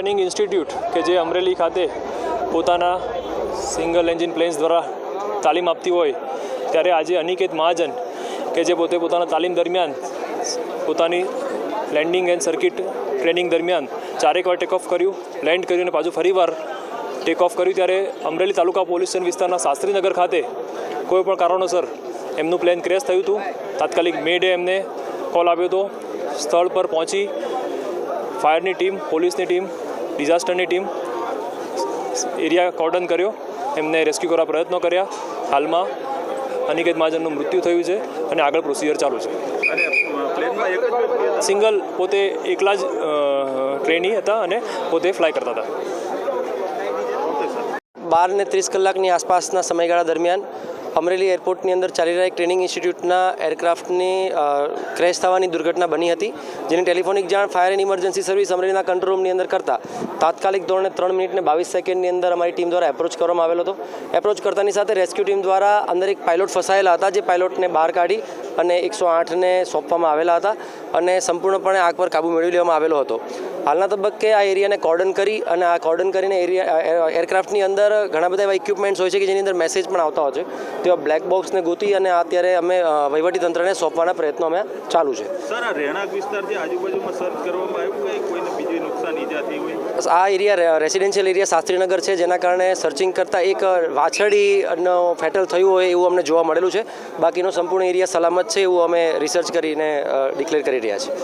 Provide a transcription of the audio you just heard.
Training institute કે જે અમરેલી ખાતે પોતાના સિંગલ એન્જિન પ્લેન્સ દ્વારા તાલીમ આપતી હોય, ત્યારે આજે અનિકેત મહાજન કે જે પોતે પોતાના તાલીમ દરમિયાન પોતાની લેન્ડિંગ એન્ડ સર્કિટ ટ્રેનિંગ દરમિયાન ચારેક વાર ટેક ઓફ કર્યું, લેન્ડ કર્યું અને પાછું ફરીવાર ટેક ઓફ કર્યું. ત્યારે અમરેલી તાલુકા પોલીસ સ્ટેશન વિસ્તારના શાસ્ત્રીનગર ખાતે કોઈ પણ કારણોસર એમનું પ્લેન ક્રેશ થયું હતું. તાત્કાલિક મે ડે એમને કોલ આવ્યો હતો. સ્થળ પર પહોંચી ફાયરની ટીમ, પોલીસની ટીમ ડિઝાસ્ટરની ટીમ એરિયા કોર્ડન કર્યો. એમને રેસ્ક્યુ કરવા પ્રયત્નો કર્યા. હાલમાં અનિકેત મહાજનનું મૃત્યુ થયું છે અને આગળ પ્રોસિજર ચાલુ છે. સિંગલ પોતે એકલા જ ટ્રેની હતા અને પોતે ફ્લાય કરતા હતા. બાર ને ત્રીસ કલાકની આસપાસના સમયગાળા દરમિયાન અમરેલી એરપોર્ટની અંદર ચાલી રહેલા ટ્રેનિંગ ઇન્સ્ટિટ્યૂટના એરક્રાફ્ટની ક્રેશ થવાની દુર્ઘટના બની હતી, જેની ટેલિફોનિક જાણ ફાયર એન્ડ ઇમરજન્સી સર્વિસ અમરેલીના કંટ્રોલ રૂમની અંદર કરતા તાત્કાલિક ધોરણે ત્રણ મિનિટને બાવીસ સેકન્ડની અંદર અમારી ટીમ દ્વારા એપ્રોચ કરવામાં આવેલો હતો. એપ્રોચ કરતાની સાથે રેસ્ક્યુ ટીમ દ્વારા અંદર એક પાયલોટ ફસાયેલા હતા, જે પાયલોટને બહાર કાઢી અને એકસો આઠને સોંપવામાં આવેલા હતા અને સંપૂર્ણપણે આગ પર કાબૂ મેળવી લેવામાં આવેલો હતો. હાલના તબક્કે આ એરિયાને કોર્ડન કરી અને આ કોર્ડન કરીને એરિયા એરક્રાફ્ટની અંદર ઘણા બધા એવા ઇક્વિપમેન્ટ્સ હોય છે કે જેની અંદર મેસેજ પણ આવતા હોય છે. તેવા બ્લેક બોક્સને ગોતી અને અત્યારે અમે તંત્રને સોંપવાના પ્રયત્નો અમે ચાલુ છે. સર આ રહેણાંક વિસ્તારથી આજુબાજુમાં સર્ચ કરવામાં આવ્યું કે કોઈને બીજી નુકસાન ઈજા થઈ હોય? આ એરિયા રેસિડેન્શિયલ એરિયા શાસ્ત્રીનગર છે જેના કારણે સર્ચિંગ કરતાં એક વાછડીનો ફેટલ થયું હોય એવું અમને જોવા મળેલું છે. બાકીનો સંપૂર્ણ એરિયા સલામત છે એવું અમે રિસર્ચ કરીને ડિક્લેર કરી રહ્યા છીએ.